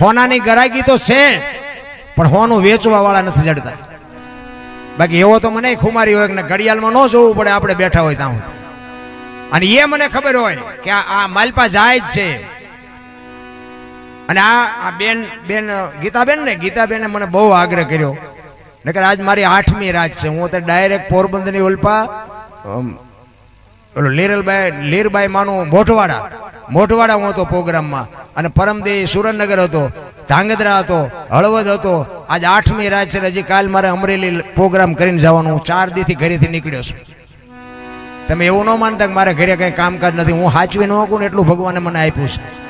હોનાની ગરાગી તો છે, પણ હોનું વેચવા વાળા નથી જડતા. બાકી એવો તો મને ખુમારી હોય કે ઘડિયાળમાં ન જોવું પડે, આપણે બેઠા હોય ત્યાં અને એ મને ખબર હોય કે આ માલપા જાય જ છે. અને આ આ બેન બેન, ગીતાબેન ને? ગીતાબેને મને બહુ આગ્રહ કર્યો. નકર આજ મારી આઠમી રાત છે. હું તો ડાયરેક્ટ પોરબંદરની ઓલપા ઓલો લીરલભાઈ લીરબાઈ માનું મોઢવાડા. મોઢવાડા હું હતો પ્રોગ્રામમાં. અને પરમદી સુરેન્દ્રનગર હતો, ધાંગધ્રા હતો, હળવદ હતો. આજ આઠમી રાત છે હજી કાલ મારે અમરેલી પ્રોગ્રામ કરીને જવાનું. હું ચાર દીથી ઘરેથી નીકળ્યો છું. તમે એવું ન માનતા કે મારે ઘરે કંઈ કામકાજ નથી. હું હાચવી ન ને એટલું ભગવાને મને આપ્યું છે.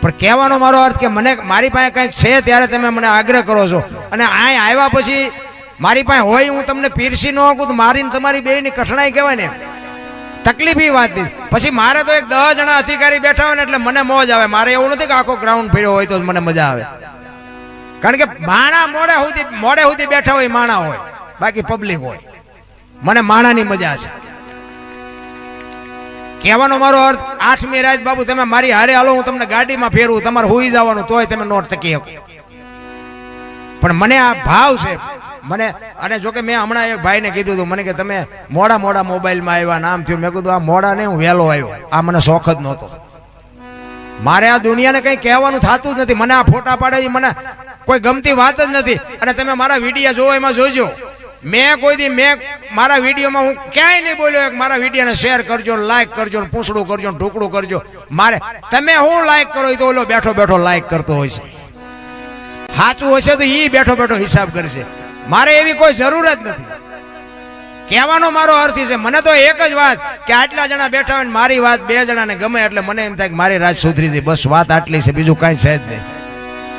પણ કહેવાનો મારો અર્થ કે મને મારી પાસે કંઈક છે ત્યારે તમે મને આગ્રહ કરો છો. અને અહીં આવ્યા પછી મારી પાસે હોય હું તમને પીરસી ન શકું તો મારીને તમારી બેની કઠણાઈ કહેવાય ને. તકલીફ વાત પછી મારે તો એક દસ જણા અધિકારી બેઠા હોય ને એટલે મને મોજ આવે. મારે એવું નથી કે આખો ગ્રાઉન્ડ ફેર્યો હોય તો મને મજા આવે. કારણ કે માણા મોડે સુધી મોડે સુધી બેઠા હોય માણા હોય. બાકી પબ્લિક હોય. મને માણાની મજા છે. કહેવાનો મારો અર્થ, આઠમી રાત બાબુ, તમે મારી હારે હાલો, હું તમને ગાડીમાં ફેરવું. તમારે હોઈ જવાનું, તોય તમે નોટ થકી શકો. પણ મને આ ભાવ છે. મને, અને જોકે મેં હમણાં એક ભાઈને કીધું હતું, મને કે તમે મોડા મોડા મોબાઈલમાં આવ્યા, નામ થયું. મેં કીધું, આ મોડા નહીં, હું વહેલો આવ્યો. આ મને શોખ જ નહોતો. મારે આ દુનિયાને કંઈ કહેવાનું થતું જ નથી. મને આ ફોટા પાડે મને કોઈ ગમતી વાત જ નથી. અને તમે મારા વિડીયા જોવો, એમાં જોજો. મેં કોઈ દી, મેં મારા વિડીયોમાં હું ક્યાંય નહીં બોલ્યો મારા વિડીયોને શેર કરજો લાઈક કરજો પૂંછડું કરજો ઢોકળું કરજો. મારે, તમે હું લાઈક કરો તો ઓલો બેઠો બેઠો લાઈક કરતો હોય છે. સાચું હશે તો એ બેઠો બેઠો હિસાબ કરશે. મારે એવી કોઈ જરૂર જ નથી. કહેવાનો મારો અર્થ છે, મને તો એક જ વાત કે આટલા જણા બેઠા હોય મારી વાત બે જણાને ગમે એટલે મને એમ થાય કે મારી રાત સુધરી છે, બસ વાત આટલી છે, બીજું કાંઈ છે જ નહીં.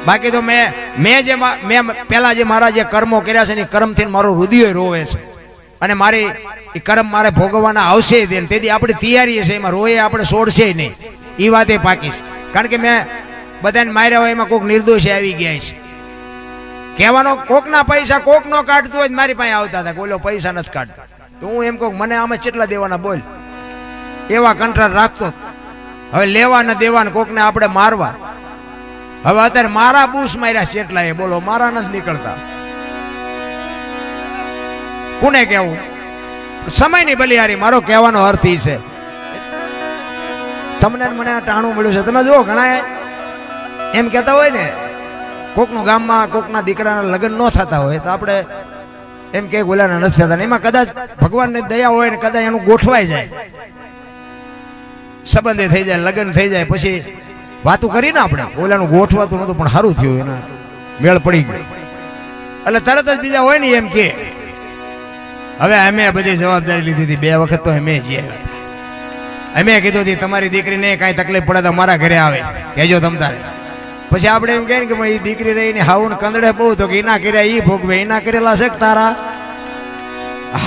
બાકી તો મેં મેં જે મેં પહેલાં જે મારા જે કર્મો કર્યા છે ને એ કર્મથી મારું હૃદય રોવે છે. અને મારી, એ કર્મ મારે ભોગવવાના આવશે. તેથી આપણી તૈયારી છે એમાં, રોએ આપણે છોડશે નહીં. એ વાતે પાકી છે. કારણ કે મેં બધાને માર્યા હોય એમાં કોઈક નિર્દોષ આવી ગયા છે. કહેવાનો કોકના પૈસા કોક નો કાઢતું હોય મારી પાસે આવતા હતા બોલો પૈસા નથી કાઢતો. તો એમ કહું મને આમાં કેટલા દેવાના બોલ. એવા કંટ્રાલ રાખતો. હવે લેવા ને દેવા ને કોકને આપણે મારવા. હવે અત્યારે મારા બૂસ માર્યા છે એટલા એ. બોલો, મારા નથી નીકળતા. કોને કેવું સમયની બલિહારી, મારો કહેવાનો અર્થ ઈ છે. તમને મને ટાણું મળ્યું છે. તમે જુઓ ઘણા એમ કહેતા હોય ને કોકનું ગામમાં, કોકના દીકરાના લગ્ન ન થતા હોય તો આપણે એમ કે ઓલાના નથી થતા એમાં કદાચ ભગવાનની દયા હોય ને કદાચ એનું ગોઠવાઈ જાય. સંબંધે થઈ જાય, લગ્ન થઈ જાય, પછી વાતું કરીને આપણે. ઓલાનું ગોઠવાતું નતું પણ સારું થયું, એના મેળ પડી ગયો. એટલે તરત જ બીજા હોય ને એમ કે, હવે અમે બધી જવાબદારી લીધી હતી, બે વખત તો અમે હતા. અમે કીધું હતી, તમારી દીકરીને કાંઈ તકલીફ પડે તો મારા ઘરે આવે. કહેજો તમ તારે. પછી આપણે એમ કહે કે ભાઈ દીકરી રહીને હાવું ને કંદડે બહુ, તો કે એના કર્યા એ ભોગવે, એના કરેલા છે તારા?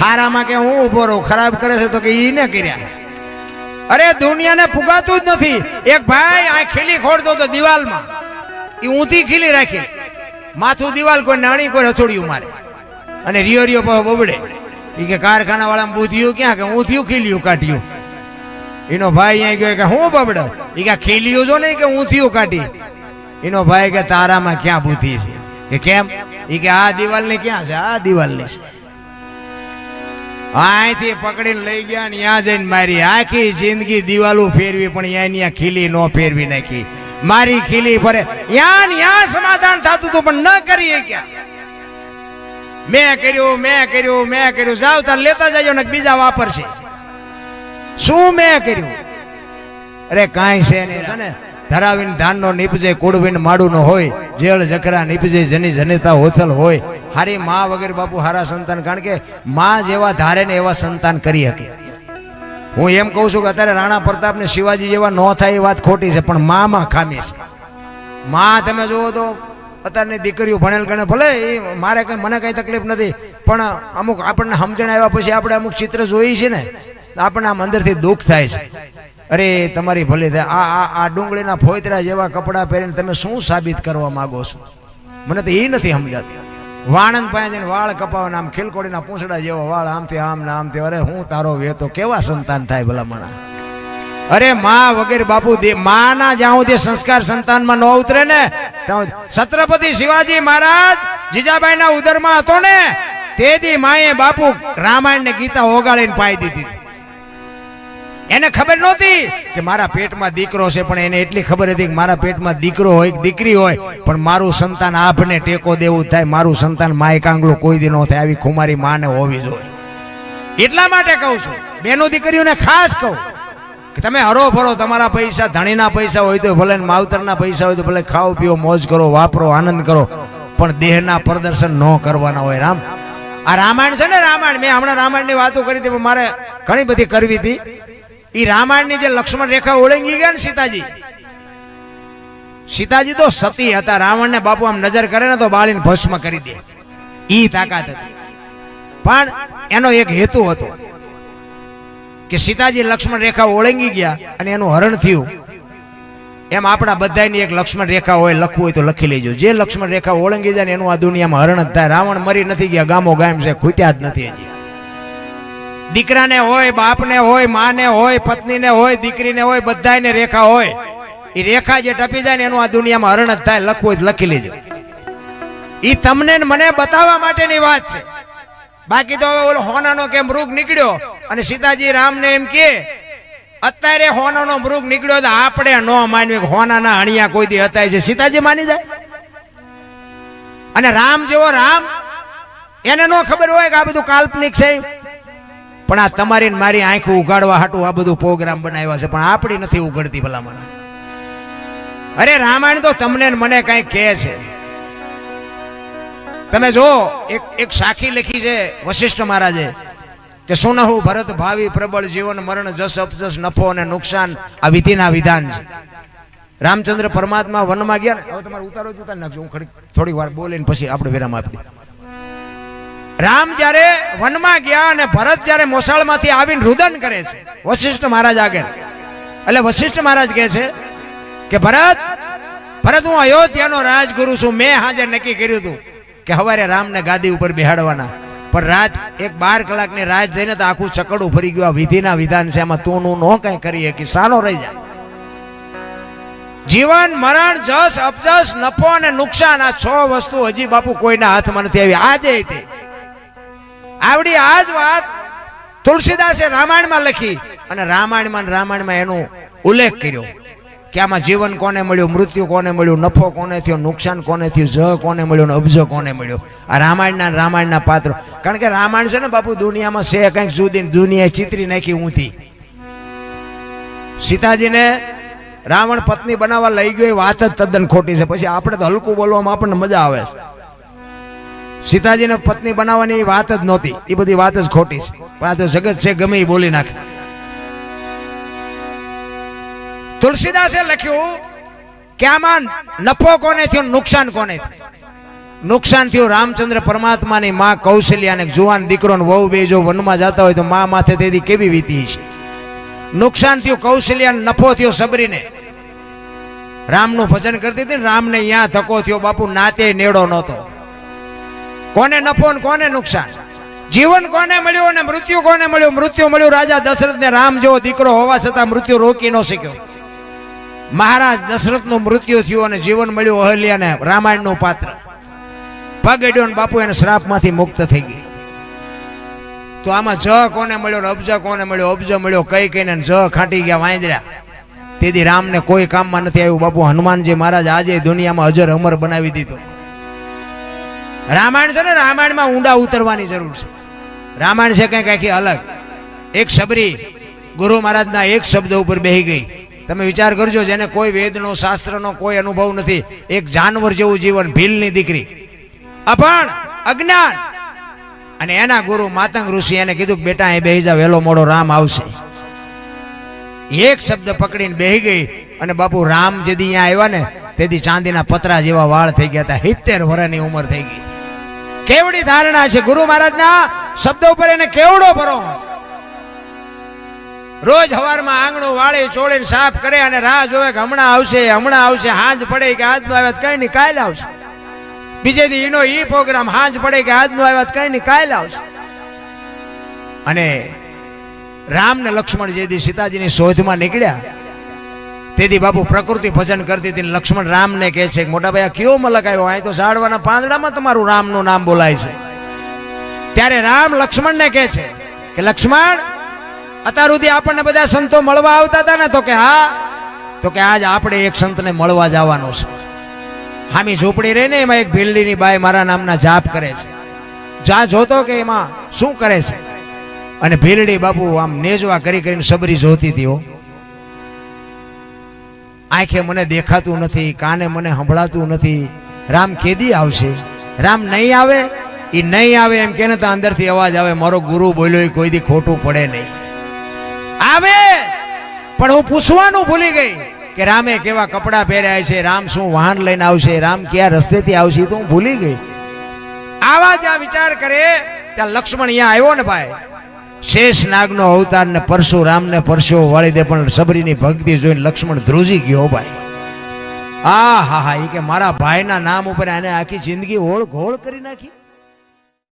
હારામાં કે હું ઊભો રહું, ખરાબ કરે છે તો કે એને કર્યા. અરે, દુનિયાને ફુગાતું જ નથી. એક ભાઈ આ ખીલી ખોડતો તો દિવાલમાં. એ ઊંધી ખીલી રાખી. માથું દિવાલ કોઈ નાણી, કોઈ રચોડ્યું મારે. અને રિયો રિયો પાછો બબડે. એ કે કારખાના વાળા બુદ્ધિયું ક્યાં કે ઊંધિયું ખીલ્યું કાઢ્યું. એનો ભાઈ અહીંયા ગયો કે હું બબડો? એ કે ખીલ્યું જો નહીં કે ઊંધિયું કાઢી. એનો ભાઈ કે તારામાં ક્યાં બુદ્ધિ છે કે કેમ એ કે આ દિવાલની ક્યાં છે આ દિવાલની છે અહીંથી પકડીને લઈ ગયા ને ત્યાં જઈને મારી આખી જિંદગી દિવાલો ફેરવી પણ ત્યાં ત્યાં ખીલી નો ફેરવી નાખી મારી ખીલી ફરે ત્યાં ત્યાં સમાધાન થતું હતું પણ ન કરી ક્યાં મેં કર્યું મેં કર્યું મેં કર્યું જાવ તાર લેતા જજો ને બીજા વાપરશે શું મેં કર્યું અરે કાંઈ છે નહીં છે ને ધરાવીને ધાનનો નીપજે કુડવીને માડુનો હોય, જેળ, જકરા નીપજે, જની જનેતા હોથલ હોય. હારી માં વગેરે બાપુ હારા સંતાન, કારણ કે માં જેવા ધારે ને એવા સંતાન કરી શકે. હું એમ કહું છું કે અત્યારે રાણા પ્રતાપ ને શિવાજી જેવા ન થાય એ વાત ખોટી છે, પણ મામાં ખામી છે. માં, તમે જુઓ તો અત્યારની દીકરીઓ ભણેલ ગણે, ભલે એ મારે કંઈ, મને કંઈ તકલીફ નથી, પણ અમુક આપણને સમજણ આવ્યા પછી આપણે અમુક ચિત્ર જોઈએ છે ને આપણને આમ અંદરથી દુઃખ થાય છે. અરે, તમારી ભલે આ આ આ ડુંગળીના ફોયતરા જેવા કપડાં પહેરીને તમે શું સાબિત કરવા માંગો છો? મને તો એ નથી સમજાતું. વાણંદ પાસે જઈને વાળ કપાવાના આમ ખિલકોડીના પૂંછડા જેવો વાળ આમથી આમ ને આમથી અરે, હું તારો વેતો કેવા સંતાન થાય ભલા મણા અરે, માં વગેરે બાપુ, દે, માના જ્યાં સુધી સંસ્કાર સંતાનમાં ન ઉતરે ને છત્રપતિ શિવાજી મહારાજ જીજાબાઈના ઉદરમાં હતો ને તેથી માએ બાપુ રામાયણ ને ગીતા ઓગાળીને પાઈ દીધી. એને ખબર નહોતી કે મારા પેટમાં દીકરો છે, પણ એને એટલી ખબર હતી કે મારા પેટમાં દીકરો હોય કે દીકરી હોય, પણ મારું સંતાન આભને ટેકો દેવું થાય, મારું સંતાન માય કાંગલો કોઈ દી ન થાય, આવી કુમારી માને હોવી જોઈએ. એટલા માટે કહું છું, બેનો દીકરીઓને ખાસ કહું કે તમે હરો ફરો, તમારા પૈસા, ધણીના પૈસા હોય તો ભલે માવતરના પૈસા હોય તો ભલે ખાઓ, પીઓ, મોજ કરો, વાપરો, આનંદ કરો, પણ દેહના પ્રદર્શન ન કરવાના હોય. રામ, આ રામાયણ છે ને રામાયણ, મેં હમણાં રામાયણની વાતો કરી હતી, પણ મારે ઘણી બધી કરવી હતી. એ રામાયણની જે લક્ષ્મણ રેખા ઓળંગી ગયા ને સીતાજી સીતાજી તો સતી હતા, રાવણને બાપુ આમ નજર કરે ને તો બાળીને ભસ્મ કરી દે. ઈ તાકાત હતી. પણ એનો એક હેતુ હતો કે સીતાજી લક્ષ્મણ રેખા ઓળંગી ગયા અને એનું હરણ થયું. એમ આપણા બધાની એક લક્ષ્મણ રેખા હોય, લખવું હોય તો લખી લેજો. જે લક્ષ્મણ રેખા ઓળંગી જાય ને એનું આ દુનિયામાં હરણ જ થાય. રાવણ મરી નથી ગયા, ગામો ગામ છે, ખૂટ્યા જ નથી હજી. દીકરાને હોય, બાપને હોય, માને હોય, પત્નીને હોય, દીકરીને હોય બધાને રેખા હોય. એ રેખા જે ટપી જાય ને એનું આ દુનિયામાં હરણ જ થાય, લખવું લખી લેજો. એ તમને મને બતાવવા માટેની વાત છે. બાકી તો હવે ઓલો હોનાનો કે મૃગ નીકળ્યો અને સીતાજી રામને એમ કે, અત્યારે હોનાનો મૃગ નીકળ્યો તો આપણે ન માનવી હોનાના અણિયા કોઈ દી હતા છે. સીતાજી માની જાય? અને રામ જેવો રામ, એને ન ખબર હોય કે આ બધું કાલ્પનિક છે? પણ આ તમારી ને મારી આંખ ઉગાડવા હાટું આ બધું પ્રોગ્રામ બનાવ્યા છે. પણ આપણી નથી ઉઘડતી ભલામણ. અરે રામાયણ તો તમને મને કઈ કહે છે. તમે જો, એક એક સાખી લખી છે વશિષ્ઠ મહારાજે કે સુનહુ ભરત ભાવિ પ્રબળ જીવન મરણ જસ અપજસ નફો અને નુકસાન આ વિધિના વિધાન છે. રામચંદ્ર પરમાત્મા વનમાં ગયા ને, હવે તમારે ઉતારો જ ઉતારી નાખજો. હું થોડી વાર બોલીને પછી આપણે વિરામ આપી દઈએ. રામ જ્યારે વનમાં ગયા અને ભરત જ્યારે મોસાળમાંથી આવીને રુદન કરે છે, વશિષ્ઠ મહારાજ આગળ. એટલે વશિષ્ઠ મહારાજ કહે છે કે, ભરત ભરત, હું અયોધ્યાનો રાજગુરુ છું. મેં હાજર નક્કી કર્યું હતું કે હવારે રામને ગાદી ઉપર બેહાડવાના. પણ રાત એક બાર કલાકની રાત જઈને તો આખું ચકડું ફરી ગયું. આ વિધિના વિધાન છે. આમાં તું નું કઈ કરીએ કે સાનો રહી જાય જીવન, મરણ, જસ, અપજસ, નફો અને નુકસાન આ છ વસ્તુ હજી બાપુ કોઈના હાથમાં નથી આવી. આજે તે આવડી આ જ વાત તુલસીદાસે રામાયણમાં લખી અને રામાયણમાં રામાયણમાં એનો ઉલ્લેખ કર્યો કે આમાં જીવન કોને મળ્યું, મૃત્યુ કોને મળ્યું, નફો કોને થયો, નુકસાન કોને થયું જ કોને મળ્યું અબજ કોને મળ્યો. આ રામાયણના રામાયણના પાત્રો. કારણ કે રામાયણ છે ને બાપુ, દુનિયામાં છે કંઈક જુદી દુનિયાએ ચિત્રી નાખી ઊંધી. સીતાજીને રાવણ પત્ની બનાવવા લઈ ગયો વાત જ તદ્દન ખોટી છે. પછી આપણે તો હલકું બોલવામાં આપણને મજા આવે છે. સીતાજીને પત્ની બનાવવાની વાત જ નહોતી. એ બધી વાત જ ખોટી છે. પણ આ તો જગત છે, ગમે એ બોલી નાખે. તુલસીદાસે લખ્યું કે આમાં નફો કોને થયો, નુકસાન કોને થયું? નુકસાન થયું રામચંદ્ર પરમાત્માની માં કૌશલ્યા જુવાન દીકરો વહુ બે જો વનમાં જતા હોય તો માં માથે તેથી કેવી વીતી છે? નુકસાન થયું કૌશલ્યા નફો થયો સબરીને. રામનું ભજન કરતી હતી રામને અહીંયા ધક્કો થયો, બાપુ, નાતે નેડો નહોતો. કોને નફો ને કોને નુકસાન? જીવન કોને મળ્યું અને મૃત્યુ કોને મળ્યું? મૃત્યુ મળ્યું રાજા દશરથ ને રામ જેવો દીકરો હોવા છતાં મૃત્યુ રોકી ન શક્યો. મહારાજ દશરથનું મૃત્યુ થયું અને જીવન મળ્યું અહલ્યાને રામાયણનું પાત્ર. પગડ્યો ને બાપુ એને શ્રાપમાંથી મુક્ત થઈ ગઈ તો આમાં જ કોને મળ્યો ને અબજ કોને મળ્યો? અબજ મળ્યો, કઈ કઈને જ ખાટી ગયા વાંદર્યા તેથી રામને કોઈ કામમાં નથી આવ્યું. બાપુ હનુમાનજી મહારાજ આજે દુનિયામાં અજર અમર બનાવી દીધું. રામાયણ છે ને, રામાયણમાં ઊંડા ઉતરવાની જરૂર છે. રામાયણ છે કંઈક આખી અલગ. એક શબરી, ગુરુ મહારાજના એક શબ્દ ઉપર બેહી ગઈ. તમે વિચાર કરજો, જેને કોઈ વેદનો, શાસ્ત્રનો કોઈ અનુભવ નથી, એક જાનવર જેવું જીવન, ભીલની દીકરી. અભણ અજ્ઞાન. અને એના ગુરુ માતંગ ઋષિ એને કીધું બેટા, અહીં બેહી જા, વહેલો મોડો રામ આવશે. એક શબ્દ પકડીને બેહી ગઈ અને બાપુ રામ જેદી અહીંયા આવ્યા ને તેથી ચાંદીના પતરા જેવા વાળ થઈ ગયા હતા. સિત્તેર વર્ષની ઉંમર થઈ ગઈ. કેવડી ધારણા છે? ગુરુ મહારાજના શબ્દ ઉપર એને કેવડો ભરો રોજ હવારમાં આંગણું વાળી, ચોળીને સાફ કરે અને રાહ જોવે કે હમણાં આવશે હમણાં આવશે, હાંજ પડે કે આજનું આવ્યા કઈ નહીં, કાલે આવશે. બીજે દી એનો ઈ પ્રોગ્રામ, હાંજ પડે કે આજનું આવ્યા કઈ નહીં, કાલે આવશે. અને રામ ને લક્ષ્મણ જે દી સીતાજીની શોધમાં નીકળ્યા તેથી બાપુ પ્રકૃતિ ભજન કરતી હતી લક્ષ્મણ રામને કહે છે મોટા ભાઈ, આ કયો મલક આવ્યો? અહીં તો ઝાડવાના પાંદડામાં તમારું રામનું નામ બોલાય છે. ત્યારે રામ લક્ષ્મણને કહે છે કે, લક્ષ્મણ, અત્યાર સુધી આપણને બધા સંતો મળવા આવતા હતા ને, તો કે હા, તો કે આજ આપણે એક સંતને મળવા જવાનો છે. હામી ઝૂંપડી રહી ને એમાં એક ભીલડીની બાઈ મારા નામના જાપ કરે છે. જા જોતો કે એમાં શું કરે છે? અને ભીલડી બાપુ આમ નેજવા કરી કરીને સબરી જોતી હતી આંખે મને દેખાતું નથી, કાને મને સંભળાતું નથી. રામ કેદી આવશે? રામ નહીં આવે? એ નહીં આવે એમ કે તો અંદરથી અવાજ આવે, મારો ગુરુ બોલ્યો એ કોઈ દી ખોટું પડે નહીં. આવે! પણ હું પૂછવાનું ભૂલી ગઈ કે રામે કેવા કપડાં પહેર્યા છે, રામ શું વાહન લઈને આવશે, રામ કયા રસ્તેથી આવશે તો હું ભૂલી ગઈ. આવા જ્યાં વિચાર કરે, ત્યાં લક્ષ્મણ અહીંયા આવ્યો ને ભાઈ. શેષ નાગનો અવતાર ને પરશુરામને પરસો વાળી દે, પણ સબરીની ભક્તિ જોઈને લક્ષ્મણ ધ્રુજી ગયો ભાઈ. આ હા હા એ કે મારા ભાઈના નામ ઉપર આને આખી જિંદગી હોળ ઘોળ કરી નાખી?